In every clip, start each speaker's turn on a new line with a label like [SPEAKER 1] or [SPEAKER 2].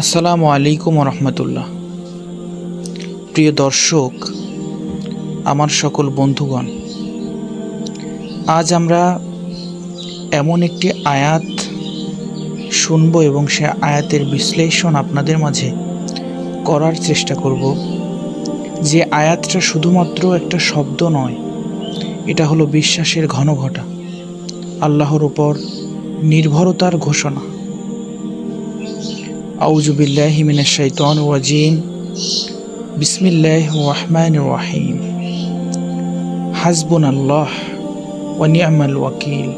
[SPEAKER 1] আসসালামু আলাইকুম রহমতুল্লাহ প্রিয় দর্শক আমার সকল বন্ধুগণ আজ আমরা এমন একটি আয়াত শুনব এবং সে আয়াতের বিশ্লেষণ আপনাদের মাঝে করার চেষ্টা করব। যে আয়াতটা শুধুমাত্র একটা শব্দ নয়, এটা হলো বিশ্বাসের ঘন ঘটা আল্লাহর উপর নির্ভরতার ঘোষণা। আউজুবিল্লাহিমিন শৈতন ওয়াজিম বিসমিল্লাহ ওয়াহমান ওয়াহিম হাসবুন আল্লাহ ওয়ানিয়ামাল ওয়াকিল।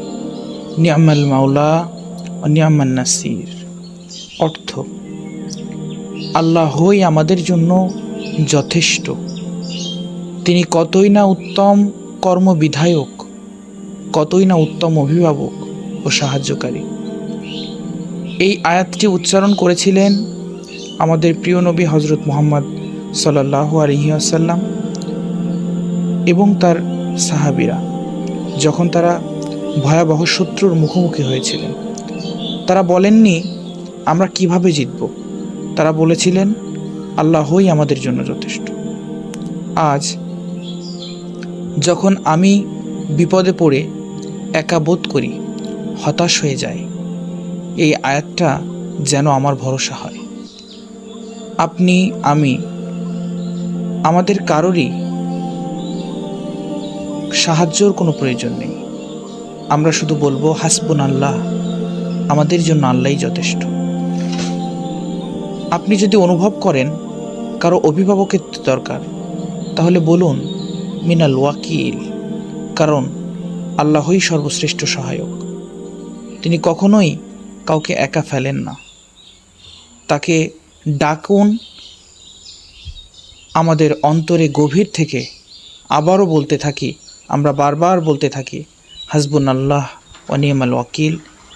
[SPEAKER 1] নিয়ামাল মাওলা। নিয়ামান নাসির। অর্থ, আল্লাহই আমাদের জন্য যথেষ্ট। তিনি কতই না উত্তম কর্মবিধায়ক, কতই না উত্তম অভিভাবক ও সাহায্যকারী। এই আয়াতটি উচ্চারণ করেছিলেন আমাদের প্রিয় নবী হজরত মোহাম্মদ সাল্লাহ আলহিহাসাল্লাম এবং তার সাহাবিরা, যখন তারা ভয়াবহ শত্রুর মুখোমুখি হয়েছিলেন। তারা বলেননি, আমরা কীভাবে জিতব? তারা বলেছিলেন, আল্লাহই আমাদের জন্য যথেষ্ট। আজ, যখন আমি বিপদে পড়ে একা বোধ করি, হতাশ হয়ে যায় এই আয়াতটা যেন আমার ভরসা হয়। আপনি, আমি, আমাদের কারোরই সাহায্যর কোনো প্রয়োজন নেই। আমরা শুধু বলব হাসবুন আল্লাহ আমাদের জন্য আল্লাহই যথেষ্ট। আপনি যদি অনুভব করেন কারও অভিভাবকের দরকার, তাহলে বলুন, মিনাল ওয়াকিল, কারণ আল্লাহই সর্বশ্রেষ্ঠ সহায়ক। তিনি কখনোই কাউকে একা ফেলেন না। তাকে ডাকুন, আমাদের অন্তরে গভীর থেকে আবারও বলতে থাকি, আমরা বারবার বলতে থাকি হাসবুন আল্লাহ ও নিয়ামাল ওয়াকিল।